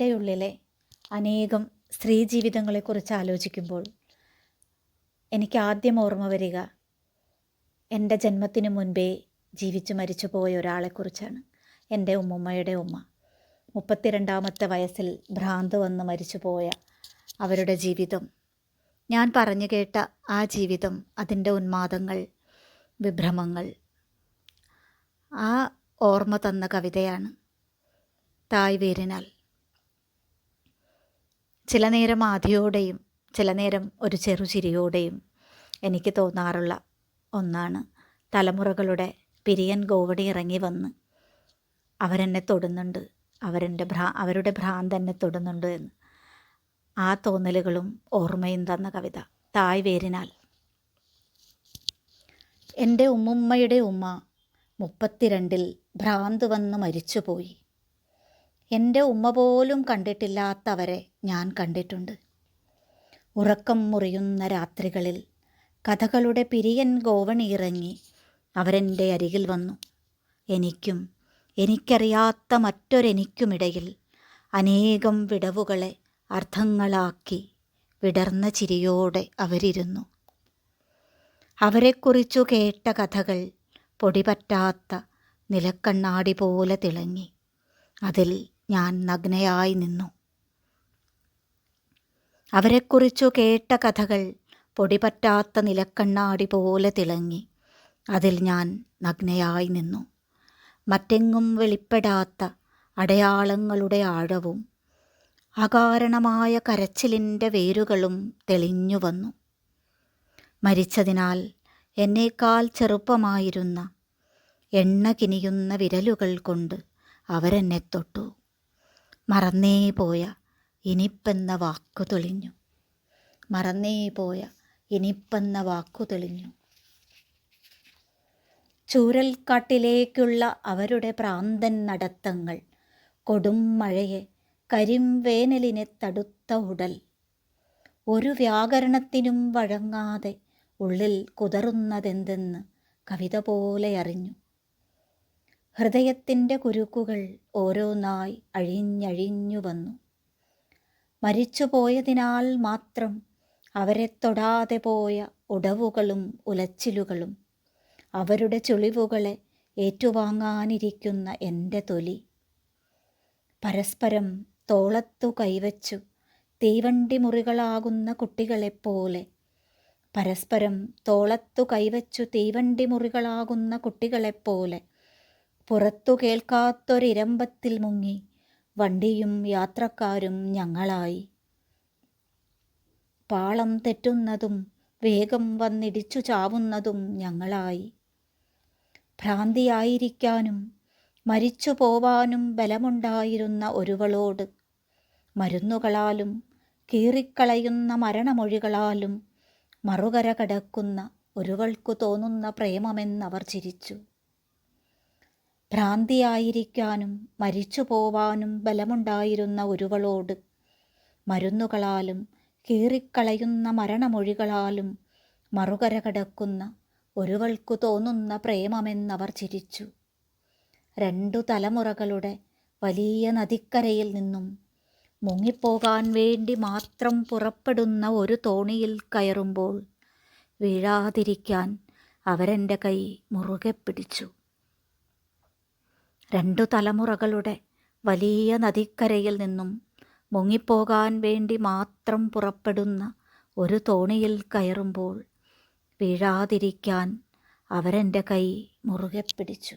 എന്റെ ഉള്ളിലെ അനേകം സ്ത്രീ ജീവിതങ്ങളെക്കുറിച്ച് ആലോചിക്കുമ്പോൾ എനിക്ക് ആദ്യം ഓർമ്മ വരിക എന്റെ ജന്മത്തിനു മുൻപേ ജീവിച്ചു മരിച്ചു പോയ ഒരാളെക്കുറിച്ചാണ്. എന്റെ ഉമ്മുമ്മയുടെ ഉമ്മ. മുപ്പത്തിരണ്ടാമത്തെ വയസ്സിൽ ഭ്രാന്ത് വന്ന് മരിച്ചു പോയ അവരുടെ ജീവിതം. ഞാൻ പറഞ്ഞു കേട്ട ആ ജീവിതം അതിന്റെ ഉന്മാദങ്ങൾ വിഭ്രമങ്ങൾ. ആ ഓർമ്മ തന്ന കവിതയാണ് തായ് വേരിനാൽ. ചില നേരം ആധിയോടെയും ചില നേരം ഒരു ചെറുചിരിയോടെയും എനിക്ക് തോന്നാറുള്ള ഒന്നാണ് തലമുറകളുടെ പിരിയൻ ഗോവടി ഇറങ്ങി വന്ന് അവരെന്നെ തൊടുന്നുണ്ട് അവരെന്റെ ഭ്രാ അവരുടെ ഭ്രാന്ത് എന്നെ തൊടുന്നുണ്ട് എന്ന്. ആ തോന്നലുകളും ഓർമ്മയും തന്ന കവിത തായ് വേരിനാൽ എന്റെ ഉമ്മുമ്മയുടെ ഉമ്മ മുപ്പത്തിരണ്ടിൽ ഭ്രാന്ത് വന്ന് മരിച്ചുപോയി. എന്റെ ഉമ്മ പോലും കണ്ടിട്ടില്ലാത്തവരെ ഞാൻ കണ്ടിട്ടുണ്ട്. ഉറക്കം മുറിയുന്ന രാത്രികളിൽ കഥകളുടെ പിരിയൻ ഗോവണി ഇറങ്ങി അവരെന്റെ അരികിൽ വന്നു. എനിക്കും എനിക്കറിയാത്ത മറ്റൊരെനിക്കുമിടയിൽ അനേകം വിടവുകളെ അർത്ഥങ്ങളാക്കി വിടർന്ന ചിരിയോടെ അവരിരുന്നു. അവരെക്കുറിച്ചു കേട്ട കഥകൾ പൊടിപറ്റാത്ത നിലക്കണ്ണാടി പോലെ തിളങ്ങി. അതിൽ ഞാൻ നഗ്നയായി നിന്നു. അവരെക്കുറിച്ചു കേട്ട കഥകൾ പൊടിപറ്റാത്ത നിലക്കണ്ണാടി പോലെ തിളങ്ങി. അതിൽ ഞാൻ നഗ്നയായി നിന്നു. മറ്റെങ്ങും വെളിപ്പെടാത്ത അടയാളങ്ങളുടെ ആഴവും അകാരണമായ കരച്ചിലിന്റെ വേരുകളും തെളിഞ്ഞു വന്നു. മരിച്ചതിനാൽ എന്നേക്കാൾ ചെറുപ്പമായിരുന്ന എണ്ണ കിനിയുന്ന വിരലുകൾ കൊണ്ട് അവരെന്നെ തൊട്ടു. മറന്നേ പോയ ഇനിപ്പെന്ന വാക്കു തെളിഞ്ഞു. മറന്നേ പോയ ഇനിപ്പെന്ന വാക്കു തെളിഞ്ഞു. ചൂരൽക്കാട്ടിലേക്കുള്ള അവരുടെ പ്രാന്തൻ നടത്തങ്ങൾ കൊടും മഴയെ കരിംവേനലിനെ തടുത്ത ഉടൽ. ഒരു വ്യാകരണത്തിനും വഴങ്ങാതെ ഉള്ളിൽ കുതറുന്നതെന്തെന്ന് കവിത പോലെ അറിഞ്ഞു. ഹൃദയത്തിന്റെ കുരുക്കുകൾ ഓരോന്നായി അഴിഞ്ഞഴിഞ്ഞു വന്നു. മരിച്ചുപോയതിനാൽ മാത്രം അവരെ തൊടാതെ പോയ ഉടവുകളും ഉലച്ചിലുകളും അവരുടെ ചുളിവുകളെ ഏറ്റുവാങ്ങാനിരിക്കുന്ന എന്റെ തൊലി. പരസ്പരം തോളത്തു കൈവച്ചു തീവണ്ടി മുറികളാകുന്ന കുട്ടികളെപ്പോലെ പരസ്പരം തോളത്തു കൈവച്ചു തീവണ്ടി മുറികളാകുന്ന കുട്ടികളെപ്പോലെ പുറത്തു കേൾക്കാത്തൊരിരമ്പത്തിൽ മുങ്ങി. വണ്ടിയും യാത്രക്കാരും ഞങ്ങളായി. പാളം തെറ്റുന്നതും വേഗം വന്നിടിച്ചു ചാവുന്നതും ഞങ്ങളായി. ഭ്രാന്തിയായിരിക്കാനും മരിച്ചു പോവാനും ബലമുണ്ടായിരുന്ന ഒരുവളോട് മരുന്നുകളാലും കീറിക്കളയുന്ന മരണമൊഴികളാലും മറുകര കടക്കുന്ന ഒരുവൾക്കു തോന്നുന്ന പ്രേമമെന്നവർ ചിരിച്ചു. ഭ്രാന്തിയായിരിക്കാനും മരിച്ചു പോവാനും ബലമുണ്ടായിരുന്ന ഒരുവളോട് മരുന്നുകളാലും കീറിക്കളയുന്ന മരണമൊഴികളാലും മറുകര കടക്കുന്ന ഒരുവൾക്കു തോന്നുന്ന പ്രേമമെന്നവർ ചിരിച്ചു. രണ്ടു തലമുറകളുടെ വലിയ നദിക്കരയിൽ നിന്നും മുങ്ങിപ്പോകാൻ വേണ്ടി മാത്രം പുറപ്പെടുന്ന ഒരു തോണിയിൽ കയറുമ്പോൾ വീഴാതിരിക്കാൻ അവരെന്റെ കൈ മുറുകെ പിടിച്ചു. രണ്ടു തലമുറകളുടെ വലിയ നദിക്കരയിൽ നിന്നും മുങ്ങിപ്പോകാൻ വേണ്ടി മാത്രം പുറപ്പെടുന്ന ഒരു തോണിയിൽ കയറുമ്പോൾ വീഴാതിരിക്കാൻ അവരെന്റെ കൈ മുറുകെ പിടിച്ചു.